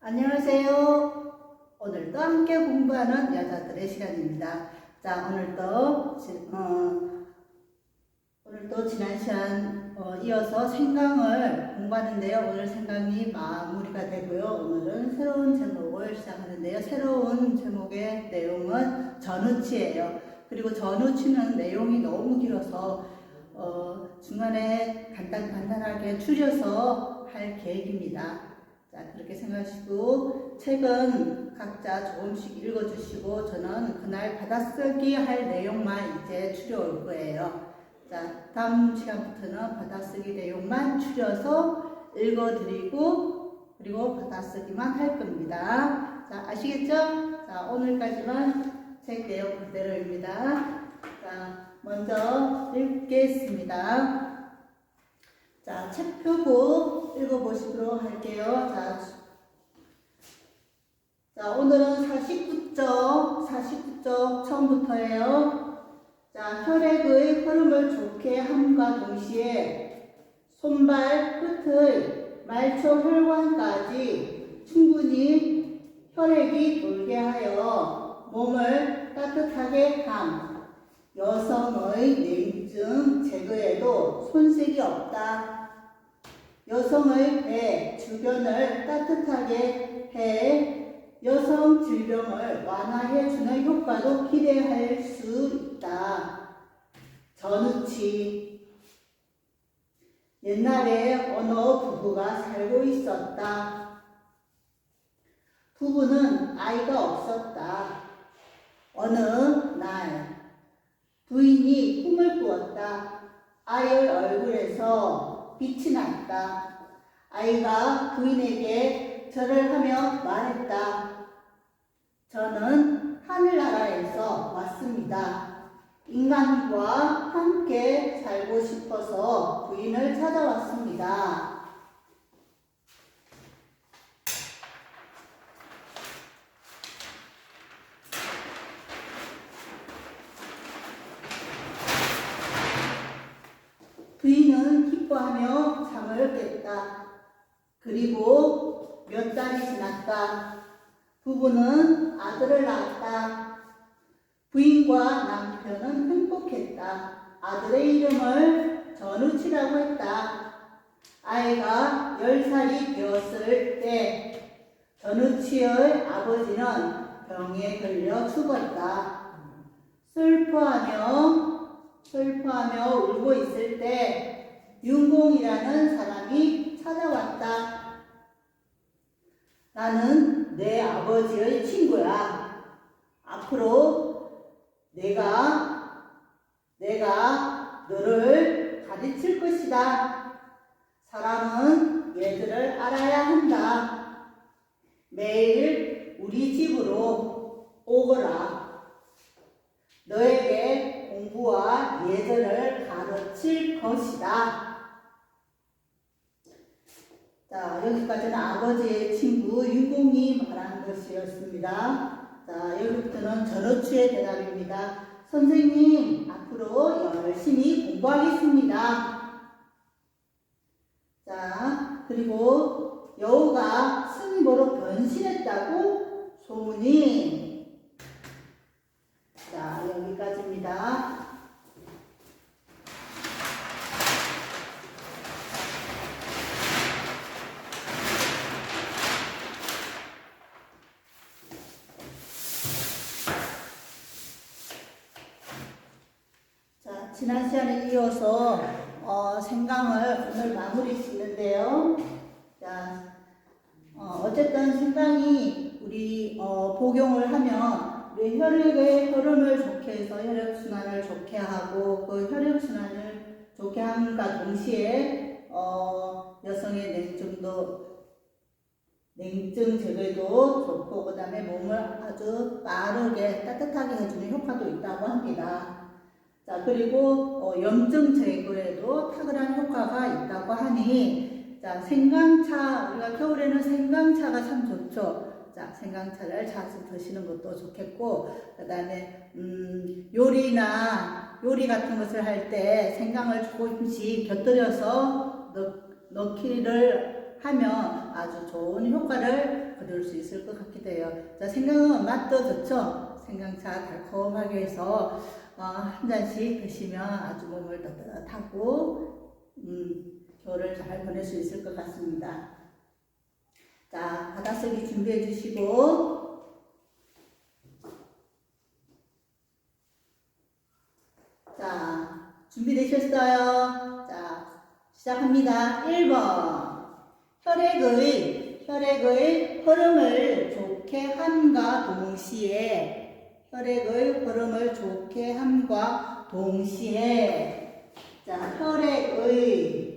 안녕하세요. 오늘도 함께 공부하는 여자들의 시간입니다. 자, 오늘도, 지- 어, 오늘도 지난 시간 어, 이어서 생강을 공부하는데요. 오늘 생강이 마무리가 되고요. 오늘은 새로운 제목을 시작하는데요. 새로운 제목의 내용은 전우치예요. 그리고 전우치는 내용이 너무 길어서 어, 중간에 간단 간단하게 추려서 할 계획입니다. 자, 그렇게 생각하시고, 책은 각자 조금씩 읽어주시고, 저는 그날 받아쓰기 할 내용만 이제 추려올 거예요. 자, 다음 시간부터는 받아쓰기 내용만 추려서 읽어드리고, 그리고 받아쓰기만 할 겁니다. 자, 아시겠죠? 자, 오늘까지만 책 내용 그대로입니다. 자, 먼저 읽겠습니다. 자, 책 펴고 읽어보시도록 할게요. 자, 자, 오늘은 49쪽, 49쪽 처음부터예요. 자, 혈액의 흐름을 좋게 함과 동시에 손발 끝의 말초 혈관까지 충분히 혈액이 돌게 하여 몸을 따뜻하게 함. 여성의 냉증 제거에도 손색이 없다. 여성의 배 주변을 따뜻하게 해 여성 질병을 완화해 주는 효과도 기대할 수 있다. 전우치 옛날에 어느 부부가 살고 있었다. 부부는 아이가 없었다. 어느 날 부인이 꿈을 꾸었다. 아이의 얼굴에서 빛이 났다. 아이가 부인에게 절을 하며 말했다. 저는 하늘나라에서 왔습니다. 인간과 함께 살고 싶어서 부인을 찾아왔습니다. 부인은 기뻐하며 잠을 깼다. 그리고 몇 달이 지났다. 부부는 아들을 낳았다. 부인과 남편은 행복했다. 아들의 이름을 전우치라고 했다. 아이가 열 살이 되었을 때 전우치의 아버지는 병에 걸려 죽었다. 슬퍼하며 슬퍼하며 울고 있을 때 윤공이라는 사람이 찾아왔다. 나는 내 아버지의 친구야. 앞으로 내가 내가 너를 가르칠 것이다. 사람은 얘들을 알아야 한다. 매일 우리 집으로 오거라. 너에게 공부와 예절을 가르칠 것이다. 자, 여기까지는 아버지의 친구 윤공이 말한 것이었습니다. 자, 여기부터는 전어추의 대답입니다. 선생님, 앞으로 열심히 공부하겠습니다. 자, 그리고 여우가 스님으로 변신했다고 소문이 자, 여기까지입니다. 자, 지난 시간에 이어서 어, 생강을 오늘 마무리 짓는데요. 자, 어, 어쨌든 생강이 우리 어, 복용을 하면 우리 혈액의 흐름을 좋게 해서 혈액순환을 좋게 하고 그 혈액순환을 좋게 함과 동시에 어, 여성의 냉증도 냉증 제거에도 좋고 그 다음에 몸을 아주 빠르게 따뜻하게 해주는 효과도 있다고 합니다. 자 그리고 어, 염증 제거에도 탁월한 효과가 있다고 하니 자 생강차 우리가 겨울에는 생강차가 참 좋죠. 자 생강차를 자주 드시는 것도 좋겠고 그 다음에 음, 요리나 요리 같은 것을 할 때 생강을 조금씩 곁들여서 넣, 넣기를 하면 아주 좋은 효과를 거둘 수 있을 것 같기도 해요. 자, 생강은 맛도 좋죠? 생강차 달콤하게 해서 어, 한 잔씩 드시면 아주 몸을 따뜻하고 음, 겨울을 잘 보낼 수 있을 것 같습니다. 자, 바닷속이 준비해 주시고 자, 준비되셨어요? 자, 시작합니다. 1번. 혈액의, 혈액의 흐름을 좋게 함과 동시에, 혈액의 흐름을 좋게 함과 동시에, 자, 혈액의,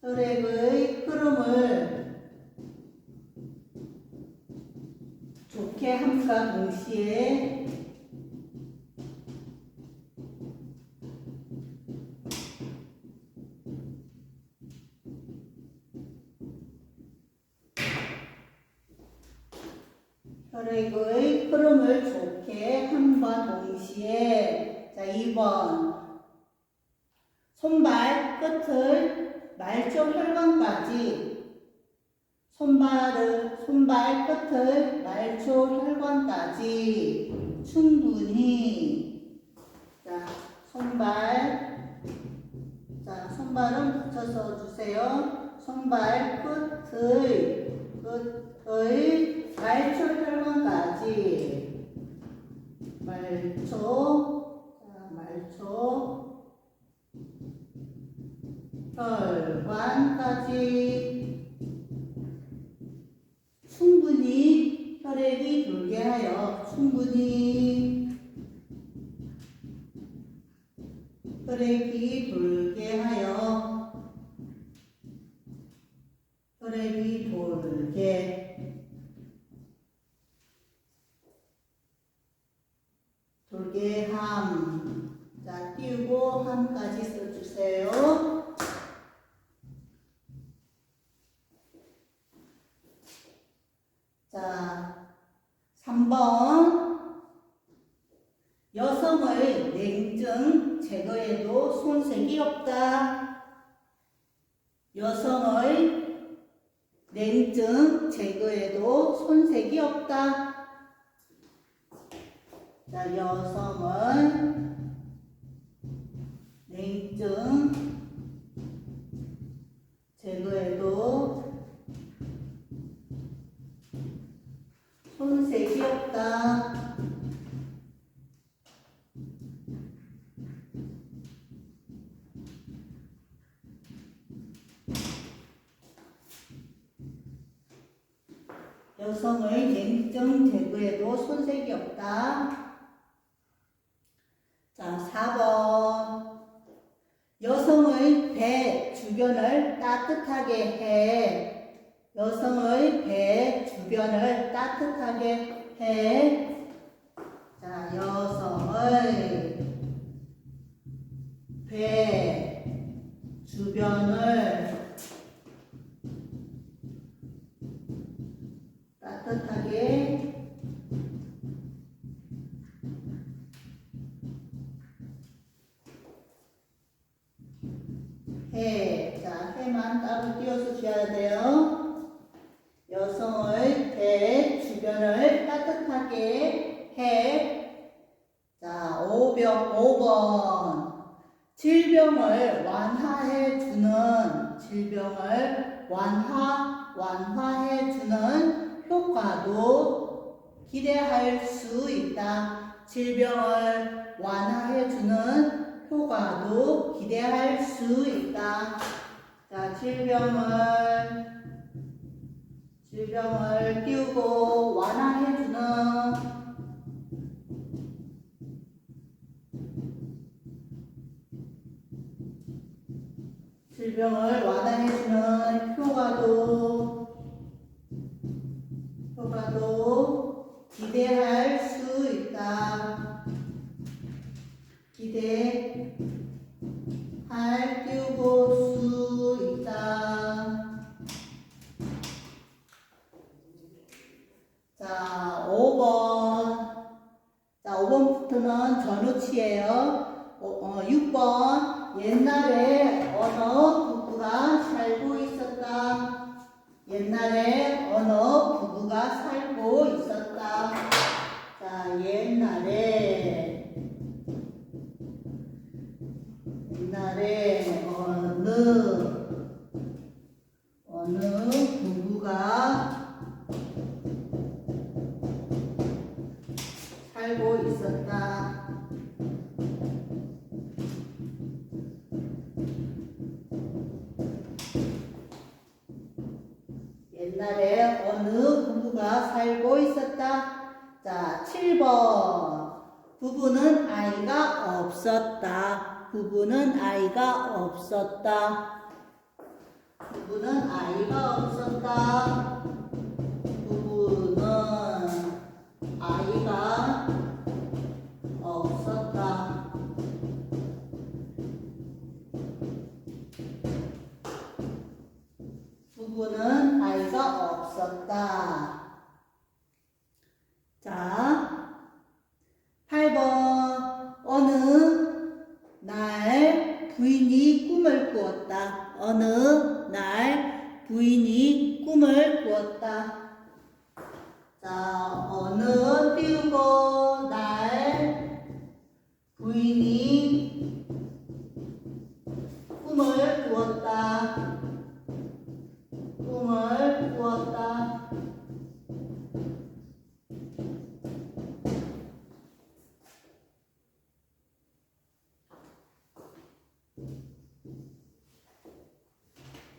혈액의 흐름을 좋게 함과 동시에 혈관까지 충분히. 자 손발. 자 손발은 붙여서 주세요. 손발 끝을 끝의 말초 혈관까지. 말초. 자 말초. 혈관까지. 충분히 혈액이 돌게 하여 충분히 혈액이 돌게 하여 혈액이 돌게 돌게 함. 자, 띄우고 함까지 써주세요. 자, 3번. 여성의 냉증 제거에도 손색이 없다. 여성의 냉증 제거에도 손색이 없다. 자, 여성은 냉증 제거에도 손색이 없다. 여성의 냉증 제거에도 손색이 없다. 자, 4번. 여성의 배 주변을 따뜻하게 해. 여성의 배 주변을 따뜻하게 해. 자, 해만 따로 띄어서 줘야 돼요. 여성의 배 주변을 따뜻하게 해. 자, 5번, 5번. 질병을 완화해 주는, 질병을 완화, 완화해 주는 효과도 기대할 수 있다. 질병을 완화해 주는 효과도 기대할 수 있다. 자, 질병을 질병을 띄우고 완화해주는 질병을 완화해주는 효과도 효과도 기대할 알바 없었다.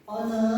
Ana.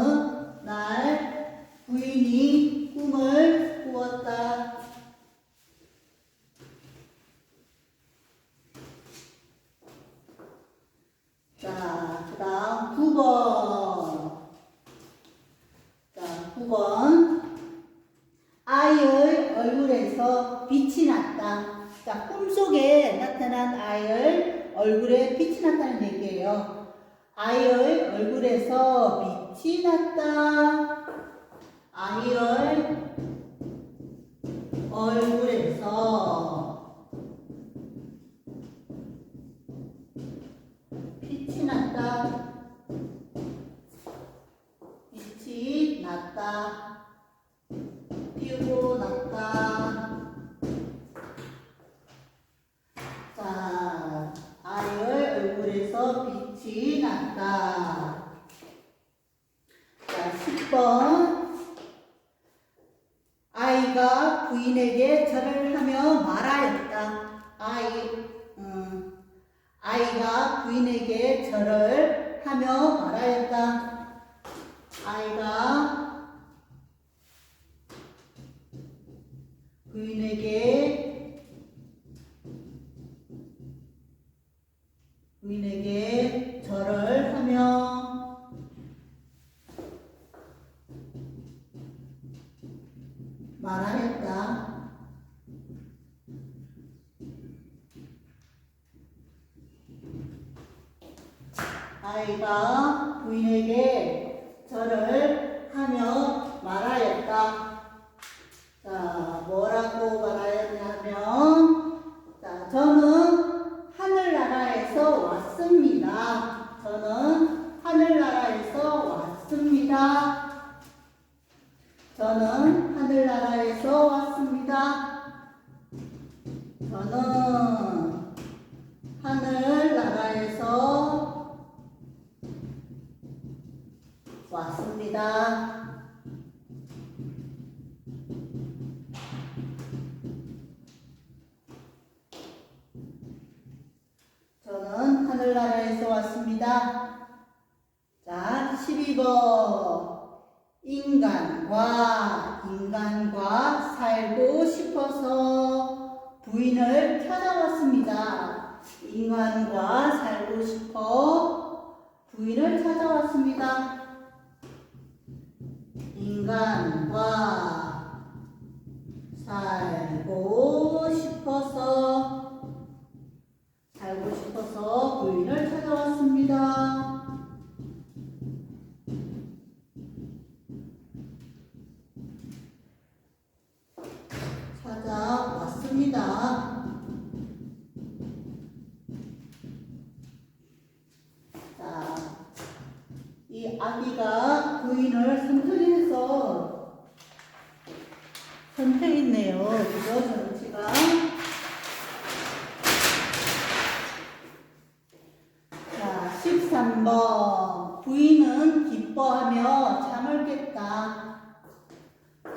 의인에게 의인에게 절을 하며 말하였다. 아이가 no,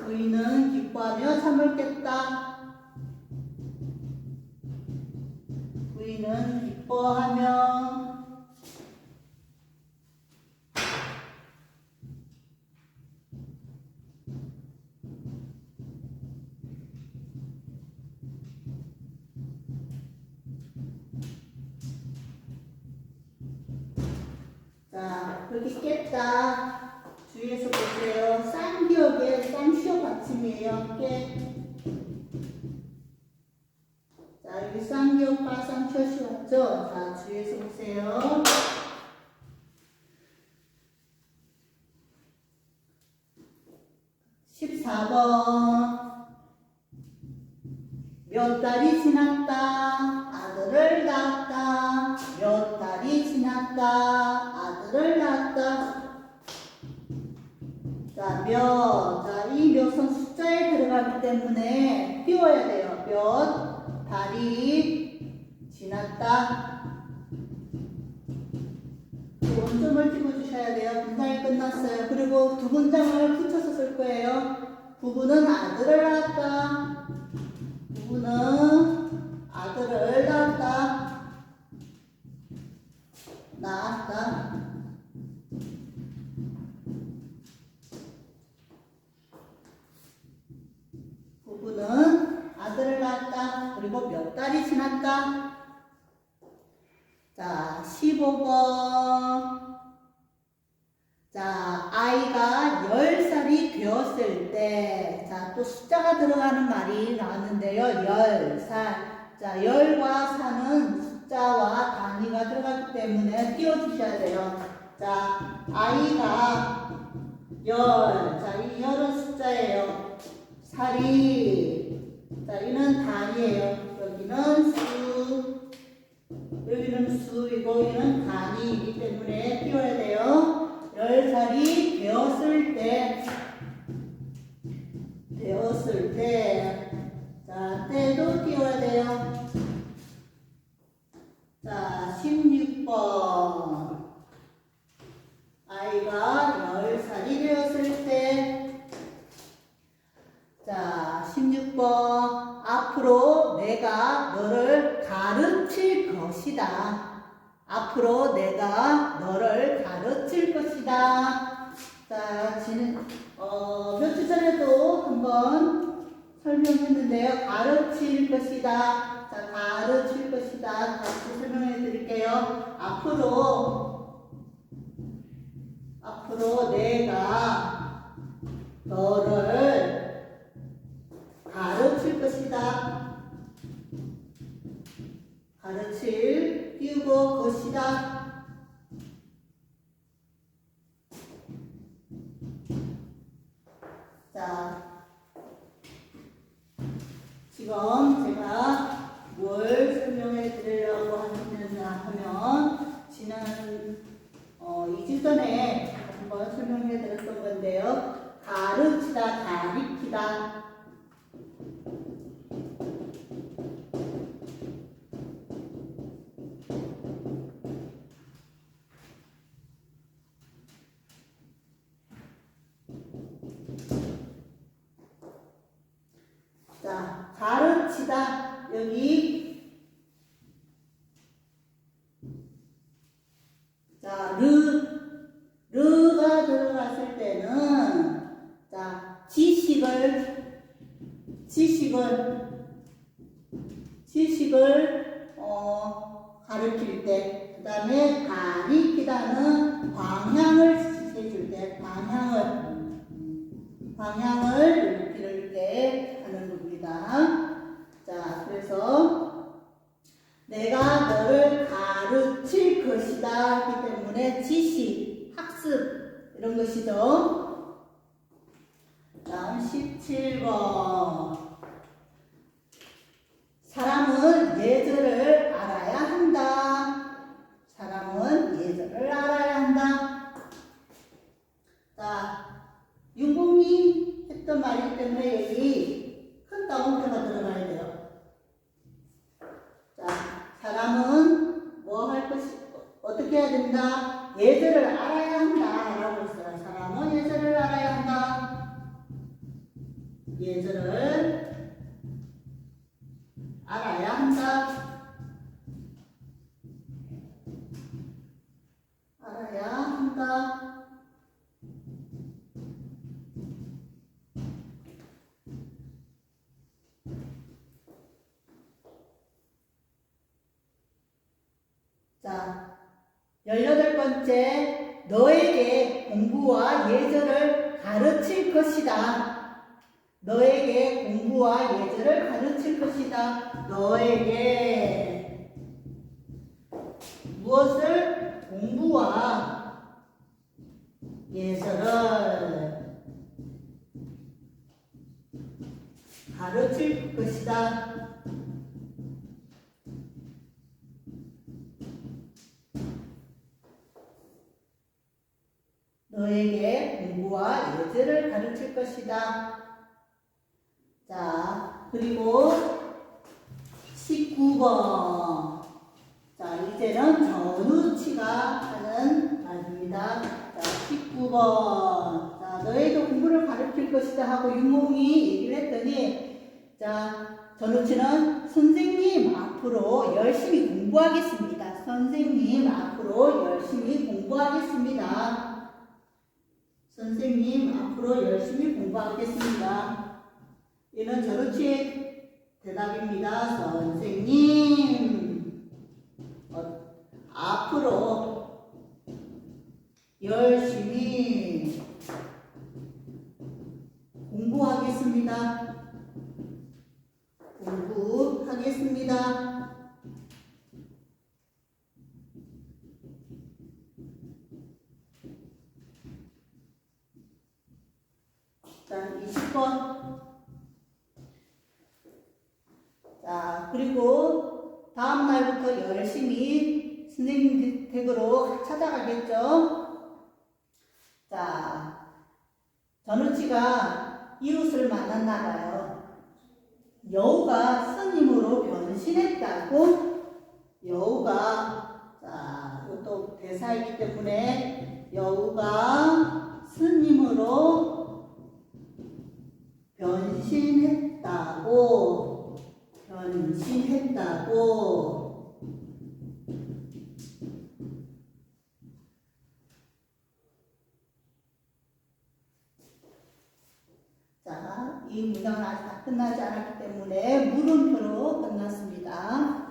부인은 기뻐하며 참을겠다. 부인은 기뻐하며 14번 몇 달이 지났다 아들을 낳았다 몇 달이 지났다 아들을 낳았다 자, 몇. 자, 이 몇은 숫자에 들어가기 때문에 띄워야 돼요. 몇 달이 지났다. 원점을 찍어주셔야 돼요. 분장이 끝났어요. 그리고 두 문장을 붙여서 쓸 거예요. 부부는 아들을 낳았다. 부부는 아들을 낳았다. 낳았다. 부부는 아들을 낳았다. 그리고 몇 달이 지났다. 들어가는 말이 나왔는데요. 10살. 자, 열과 사는 숫자와 단위가 들어가기 때문에 띄워주셔야 돼요. 자, 아이가 열. 자, 이 열은 숫자예요. 살이. 자, 이는 단위예요. 여기는 수. 여기는 수이고, 여기는 단위이기 때문에 띄워야 돼요. 앞으로 내가 너를 가르칠 것이다. 가르칠 띄우고 것이다. 것이다 하기 때문에 지식, 학습 이런 것이죠. 다음 17번 사람은 예절을 알아야 한다. 사람은 예절을 알아야 한다. 자, 윤공이 했던 말이기 때문에 여기 큰 따옴표가 들어가야 돼요. 자, 사람은 떻게 해야 된다? 예절을 알아야 한다. 라고 했어요. 사람은 예절을 알아야 한다. 예절을 알아야 한다. 알아야 한다. 열여덟 번째, 너에게 공부와 예절을 가르칠 것이다. 너에게 공부와 예절을 가르칠 것이다. 너에게 무엇을 공부와 예절을 가르칠 것이다. 너에게 공부와 예절을 가르칠 것이다. 자, 그리고 19번. 자, 이제는 전우치가 하는 말입니다. 자, 19번. 자, 너에게 공부를 가르칠 것이다 하고 유몽이 얘기를 했더니, 자, 전우치는 선생님 앞으로 열심히 공부하겠습니다. 선생님 앞으로 열심히 공부하겠습니다. 선생님 앞으로 열심히 공부하겠습니다. 이는 전우치의 대답입니다. 선생님 어, 앞으로 열심히 공부하겠습니다. 공부하겠습니다. 자, 20번. 자, 그리고 다음 날부터 열심히 선생님 댁으로 찾아가겠죠? 자, 전우치가 이웃을 만났나 봐요. 여우가 스님으로 변신했다고? 여우가, 자, 이것도 대사이기 때문에 여우가 스님으로 변신했다고 변신했다고 자, 이 문장은 아직 다 끝나지 않았기 때문에 물음표로 끝났습니다.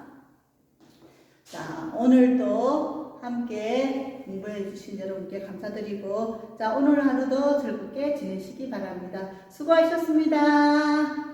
자, 오늘도 함께 공부해 주신 여러분께 감사드리고 자, 오늘 하루도 즐겁게 지내시기 바랍니다. 수고하셨습니다.